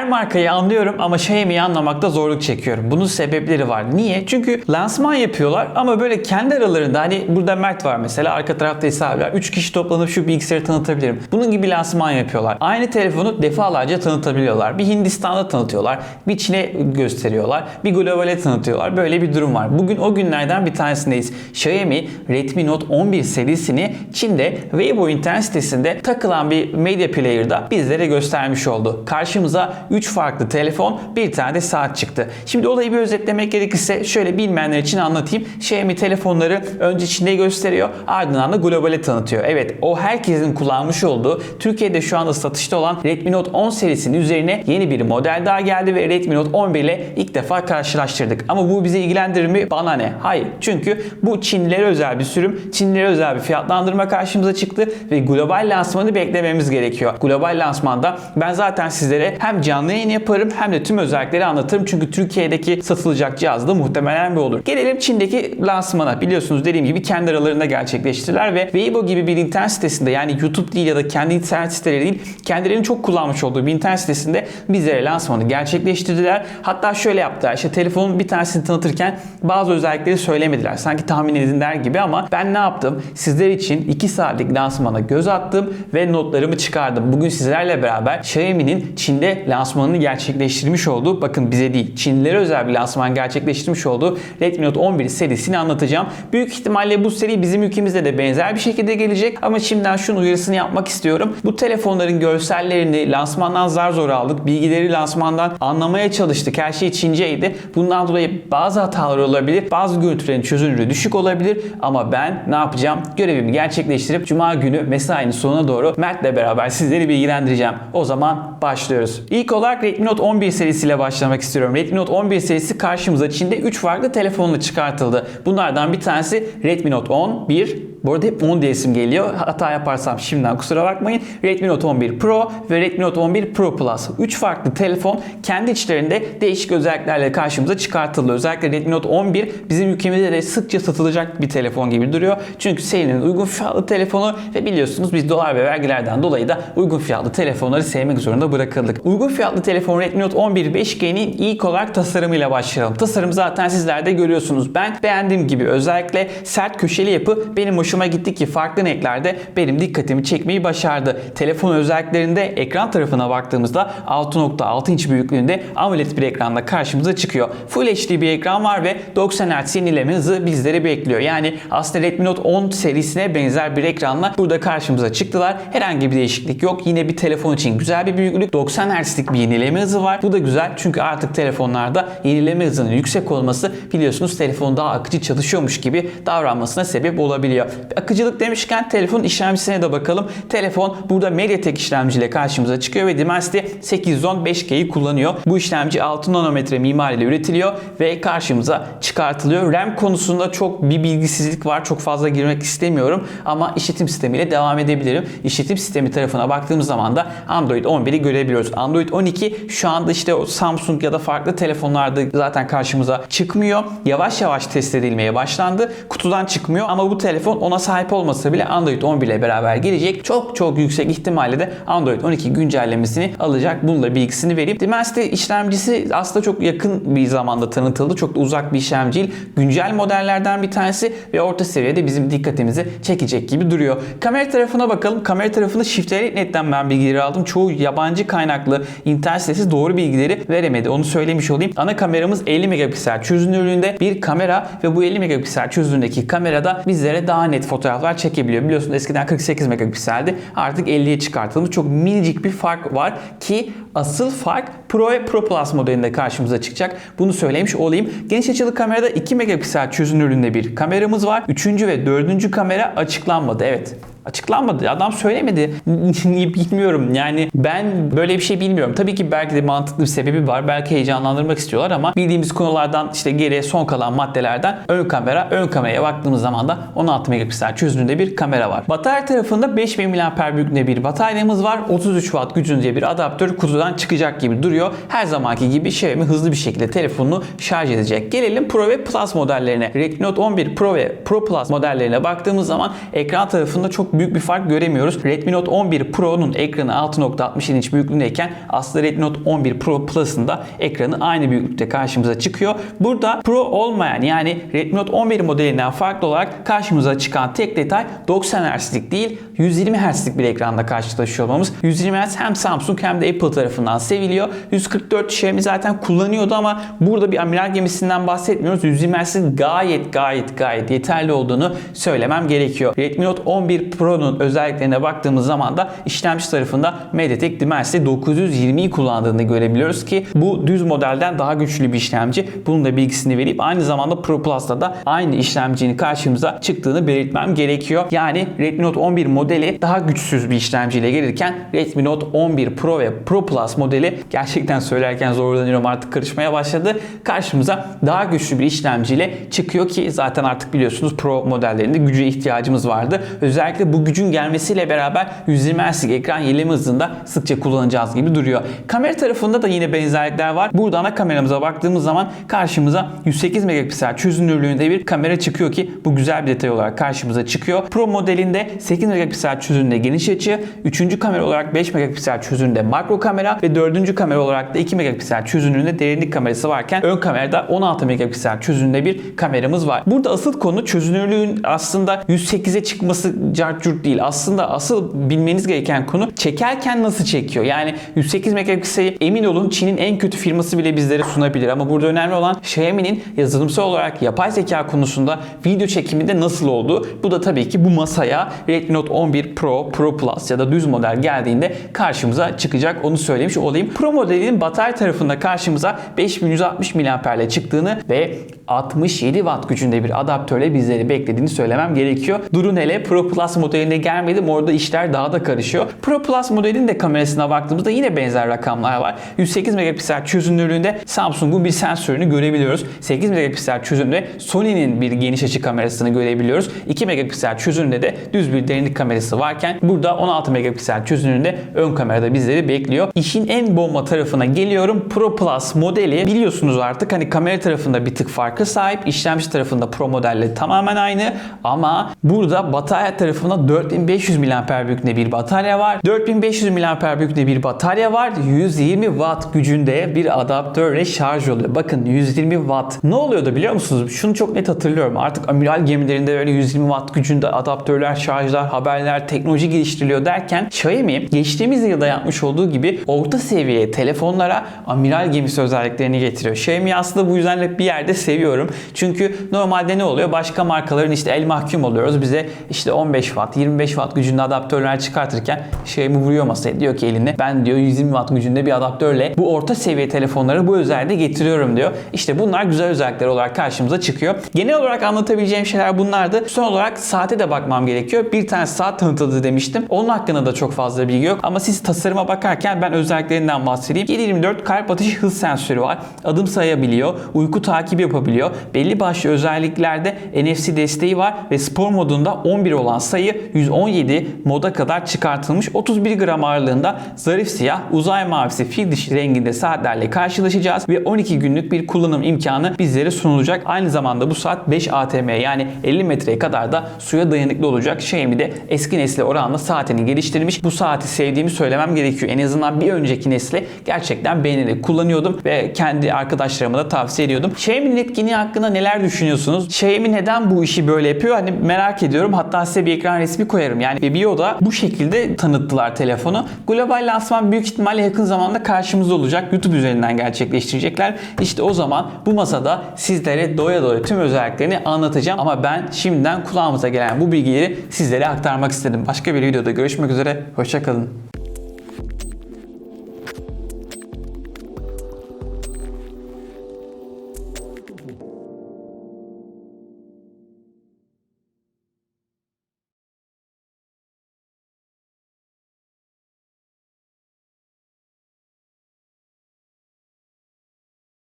Her markayı anlıyorum ama Xiaomi'yi anlamakta zorluk çekiyorum. Bunun sebepleri var. Niye? Çünkü lansman yapıyorlar ama böyle kendi aralarında hani burada Mert var mesela arka tarafta İsa abi var. 3 kişi toplanıp şu bilgisayarı tanıtabilirim. Bunun gibi lansman yapıyorlar. Aynı telefonu defalarca tanıtabiliyorlar. Bir Hindistan'da tanıtıyorlar. Bir Çin'e gösteriyorlar. Bir globale tanıtıyorlar. Böyle bir durum var. Bugün o günlerden bir tanesindeyiz. Xiaomi Redmi Note 11 serisini Çin'de Weibo internet sitesinde takılan bir media player'da bizlere göstermiş oldu. Karşımıza 3 farklı telefon, bir tane de saat çıktı. Şimdi olayı bir özetlemek gerekirse şöyle bilmeyenler için anlatayım. Xiaomi telefonları önce Çin'de gösteriyor, ardından da globale tanıtıyor. Evet, o herkesin kullanmış olduğu, Türkiye'de şu anda satışta olan Redmi Note 10 serisinin üzerine yeni bir model daha geldi ve Redmi Note 11 ile ilk defa karşılaştırdık. Ama bu bizi ilgilendirir mi? Bana ne? Hayır. Çünkü bu Çinlilere özel bir sürüm, Çinlilere özel bir fiyatlandırma karşımıza çıktı ve global lansmanı beklememiz gerekiyor. Global lansmanda ben zaten sizlere hem canlı yayın yaparım hem de tüm özellikleri anlatırım. Çünkü Türkiye'deki satılacak cihaz da muhtemelen bir olur. Gelelim Çin'deki lansmana. Biliyorsunuz dediğim gibi kendi aralarında gerçekleştirdiler ve Weibo gibi bir internet sitesinde yani YouTube değil ya da kendi internet siteleri değil kendilerinin çok kullanmış olduğu bir internet sitesinde bizlere lansmanı gerçekleştirdiler. Hatta şöyle yaptılar. İşte telefonun bir tanesini tanıtırken bazı özellikleri söylemediler. Sanki tahmin edin der gibi ama ben ne yaptım? Sizler için 2 saatlik lansmana göz attım ve notlarımı çıkardım. Bugün sizlerle beraber Xiaomi'nin Çin'de lansmanını gerçekleştirmiş olduğu, bakın bize değil, Çinlilere özel bir lansman gerçekleştirmiş olduğu Redmi Note 11 serisini anlatacağım. Büyük ihtimalle bu seri bizim ülkemizde de benzer bir şekilde gelecek ama şimdiden şunun uyarısını yapmak istiyorum. Bu telefonların görsellerini lansmandan zar zor aldık. Bilgileri lansmandan anlamaya çalıştık. Her şey Çinceydi. Bundan dolayı bazı hatalar olabilir. Bazı görüntülerin çözünürlüğü düşük olabilir ama ben ne yapacağım? Görevimi gerçekleştirip Cuma günü mesainin sonuna doğru Mert'le beraber sizleri bilgilendireceğim. O zaman başlıyoruz. İlk olarak Redmi Note 11 serisiyle başlamak istiyorum. Redmi Note 11 serisi karşımıza Çin'de 3 farklı telefonla çıkartıldı. Bunlardan bir tanesi Redmi Note 11, bu arada hep 10 diye isim geliyor. Hata yaparsam şimdiden kusura bakmayın. Redmi Note 11 Pro ve Redmi Note 11 Pro Plus. 3 farklı telefon kendi içlerinde değişik özelliklerle karşımıza çıkartıldı. Özellikle Redmi Note 11 bizim ülkemizde de sıkça satılacak bir telefon gibi duruyor. Çünkü serinin uygun fiyatlı telefonu ve biliyorsunuz biz dolar ve vergilerden dolayı da uygun fiyatlı telefonları sevmek zorunda bırakıldık. Uygun fiyatlı telefon Redmi Note 11 5G'nin ilk olarak tasarımıyla başlayalım. Tasarım zaten sizler de görüyorsunuz. Ben beğendiğim gibi özellikle sert köşeli yapı benim hoşuma gitti ki farklı renklerde benim dikkatimi çekmeyi başardı. Telefon özelliklerinde ekran tarafına baktığımızda 6.6 inç büyüklüğünde AMOLED bir ekranda karşımıza çıkıyor. Full HD bir ekran var ve 90 Hz yenileme hızı bizleri bekliyor. Yani aslında Redmi Note 10 serisine benzer bir ekranla burada karşımıza çıktılar. Herhangi bir değişiklik yok. Yine bir telefon için güzel bir büyüklük. 90 Hz'lik bir yenileme hızı var. Bu da güzel çünkü artık telefonlarda yenileme hızının yüksek olması biliyorsunuz telefon daha akıcı çalışıyormuş gibi davranmasına sebep olabiliyor. Akıcılık demişken telefon işlemcisine de bakalım. Telefon burada MediaTek işlemciyle karşımıza çıkıyor ve Dimensity 810 5G'yi kullanıyor. Bu işlemci 6 nanometre mimariyle üretiliyor ve karşımıza çıkartılıyor. RAM konusunda çok bir bilgisizlik var. Çok fazla girmek istemiyorum ama işletim sistemiyle devam edebilirim. İşletim sistemi tarafına baktığımız zaman da Android 11'i görebiliyoruz. Android 12 şu anda işte Samsung ya da farklı telefonlarda zaten karşımıza çıkmıyor. Yavaş yavaş test edilmeye başlandı. Kutudan çıkmıyor ama bu telefon ona sahip olmasa bile Android 11 ile beraber gelecek. Çok çok yüksek ihtimalle de Android 12 güncellemesini alacak. Bunun da bilgisini vereyim. Dimensity işlemcisi aslında çok yakın bir zamanda tanıtıldı. Çok da uzak bir işlemci değil. Güncel modellerden bir tanesi ve orta seviyede bizim dikkatimizi çekecek gibi duruyor. Kamera tarafına bakalım. Kamera tarafında Shift Net'ten ben bilgileri aldım. Çoğu yabancı kaynaklı internet sitesi doğru bilgileri veremedi. Onu söylemiş olayım. Ana kameramız 50 megapiksel çözünürlüğünde bir kamera ve bu 50 megapiksel çözünürlüğündeki kamerada bizlere daha net fotoğraflar çekebiliyor. Biliyorsunuz eskiden 48 megapikseldi. Artık 50'ye çıkartılmış. Çok minicik bir fark var ki asıl fark Pro ve Pro Plus modelinde karşımıza çıkacak. Bunu söylemiş olayım. Geniş açılı kamerada 2 megapiksel çözünürlüğünde bir kameramız var. Üçüncü ve dördüncü kamera açıklanmadı. Evet açıklanmadı. Adam söylemedi. Bilmiyorum. Yani ben böyle bir şey bilmiyorum. Tabii ki belki de mantıklı bir sebebi var. Belki heyecanlandırmak istiyorlar ama bildiğimiz konulardan işte geriye son kalan maddelerden ön kamera. Ön kameraya baktığımız zaman da 16 megapiksel çözünürlüğünde bir kamera var. Batarya tarafında 5000 mAh büyüklüğünde bir bataryamız var. 33 watt gücünde bir adaptör kutudan çıkacak gibi duruyor. Her zamanki gibi Xiaomi hızlı bir şekilde telefonunu şarj edecek. Gelelim Pro ve Plus modellerine. Redmi Note 11 Pro ve Pro Plus modellerine baktığımız zaman ekran tarafında çok büyük bir fark göremiyoruz. Redmi Note 11 Pro'nun ekranı 6.67 inç büyüklüğündeyken aslında Redmi Note 11 Pro Plus'ın da ekranı aynı büyüklükte karşımıza çıkıyor. Burada Pro olmayan yani Redmi Note 11 modelinden farklı olarak karşımıza çıkan tek detay 90 Hz'lik değil 120 Hz'lik bir ekranda karşılaşıyor olmamız. 120 Hz hem Samsung hem de Apple tarafından seviliyor. 144 Xiaomi zaten kullanıyordu ama burada bir amiral gemisinden bahsetmiyoruz. 120 Hz'in gayet gayet gayet yeterli olduğunu söylemem gerekiyor. Redmi Note 11 Pro'nun özelliklerine baktığımız zaman da işlemci tarafında MediaTek Dimensity 920'yi kullandığını görebiliyoruz ki bu düz modelden daha güçlü bir işlemci. Bunun da bilgisini verip aynı zamanda Pro Plus'ta da aynı işlemcinin karşımıza çıktığını belirtmem gerekiyor. Yani Redmi Note 11 modeli daha güçsüz bir işlemciyle gelirken Redmi Note 11 Pro ve Pro Plus modeli gerçekten söylerken zorlanıyorum artık karışmaya başladı. Karşımıza daha güçlü bir işlemciyle çıkıyor ki zaten artık biliyorsunuz Pro modellerinde güce ihtiyacımız vardı. Özellikle bu gücün gelmesiyle beraber 120 Hz'lik ekran yenileme hızında sıkça kullanacağız gibi duruyor. Kamera tarafında da yine benzerlikler var. Burada ana kameramıza baktığımız zaman karşımıza 108 megapiksel çözünürlüğünde bir kamera çıkıyor ki bu güzel bir detay olarak karşımıza çıkıyor. Pro modelinde 8 megapiksel çözünürlüğünde geniş açı, 3. kamera olarak 5 megapiksel çözünürlüğünde makro kamera ve 4. kamera olarak da 2 megapiksel çözünürlüğünde derinlik kamerası varken ön kamerada 16 megapiksel çözünürlüğünde bir kameramız var. Burada asıl konu çözünürlüğün aslında 108'e çıkması cartcurt değil. Aslında asıl bilmeniz gereken konu çekerken nasıl çekiyor? Yani 108 megapikseli emin olun Çin'in en kötü firması bile bizlere sunabilir ama burada önemli olan Xiaomi'nin yazılımsal olarak yapay zeka konusunda video çekiminde nasıl olduğu. Bu da tabii ki bu masaya Redmi Note 11 Pro, Pro Plus ya da düz model geldiğinde karşımıza çıkacak. Onu söylemiş olayım. Pro modelinin batarya tarafında karşımıza 5160 mAh çıktığını ve 67 watt gücünde bir adaptörle bizleri beklediğini söylemem gerekiyor. Durun hele Pro Plus modeline gelmedim. Orada işler daha da karışıyor. Pro Plus modelin de kamerasına baktığımızda yine benzer rakamlar var. 108 megapiksel çözünürlüğünde Samsung'un bir sensörünü görebiliyoruz. 8 megapiksel çözünürlüğünde Sony'nin bir geniş açı kamerasını görebiliyoruz. 2 megapiksel çözünürlüğünde de düz bir derinlik kamerası varken burada 16 megapiksel çözünürlüğünde ön kamerada bizleri bekliyor. İşin en bomba tarafına geliyorum. Pro Plus modeli biliyorsunuz artık hani kamera tarafında bir tık farkı sahip. işlemci tarafında Pro modelle tamamen aynı ama burada batarya tarafında 4500 mAh büyüklüğünde bir batarya var. 4500 mAh büyüklüğünde bir batarya var. 120 watt gücünde bir adaptörle şarj oluyor. Bakın 120 watt. Ne oluyordu biliyor musunuz? Şunu çok net hatırlıyorum. Artık amiral gemilerinde böyle 120 watt gücünde adaptörler, şarjlar, haberler, teknoloji geliştiriliyor derken Xiaomi geçtiğimiz yılda yapmış olduğu gibi orta seviye telefonlara amiral gemisi özelliklerini getiriyor. Xiaomi aslında bu yüzden bir yerde seviyorum. Çünkü normalde ne oluyor? Başka markaların işte el mahkum oluyoruz. Bize işte 15 watt, 25 watt gücünde adaptörler çıkartırken Xiaomi vuruyor masaya. Diyor ki eline ben diyor 120 watt gücünde bir adaptörle bu orta seviye telefonları bu özelliği getiriyorum diyor. İşte bunlar güzel özellikler olarak karşımıza çıkıyor. Genel olarak anlatabileceğim şeyler bunlardı. Son olarak saate de bakmam gerekiyor. Bir tane saat tanıtıldı demiştim. Onun hakkında da çok fazla bilgi yok. Ama siz tasarıma bakarken ben özelliklerinden bahsedeyim. 724 kalp atışı hız sensörü var. Adım sayabiliyor. Uyku takibi yapabiliyor. Belli başlı özelliklerde NFC desteği var ve spor modunda 11 olan sayı 117 moda kadar çıkartılmış. 31 gram ağırlığında zarif siyah uzay mavisi fil dişi renginde saatlerle karşılaşacağız ve 12 günlük bir kullanım imkanı bizlere sunulacak. Aynı zamanda bu saat 5 ATM yani 50 metreye kadar da suya dayanıklı olacak. Xiaomi de eski nesle oranla saatini geliştirmiş. Bu saati sevdiğimi söylemem gerekiyor. En azından bir önceki nesli gerçekten beğenerek kullanıyordum ve kendi arkadaşlarıma da tavsiye ediyordum. Xiaomi'nin etkinliği hakkında neler düşünüyorsunuz? Xiaomi neden bu işi böyle yapıyor? Hani merak ediyorum. Hatta size bir ekran resmi koyarım. Yani Bio'da bu şekilde tanıttılar telefonu. Global lansman büyük ihtimalle yakın zamanda karşımızda olacak. YouTube üzerinden gerçekleştirecekler. İşte o zaman bu masada sizlere doya doya tüm özelliklerini anlatacağım. Ama ben şimdiden kulağımıza gelen bu bilgileri sizlere aktarmak istedim. Başka bir videoda görüşmek üzere. Hoşçakalın.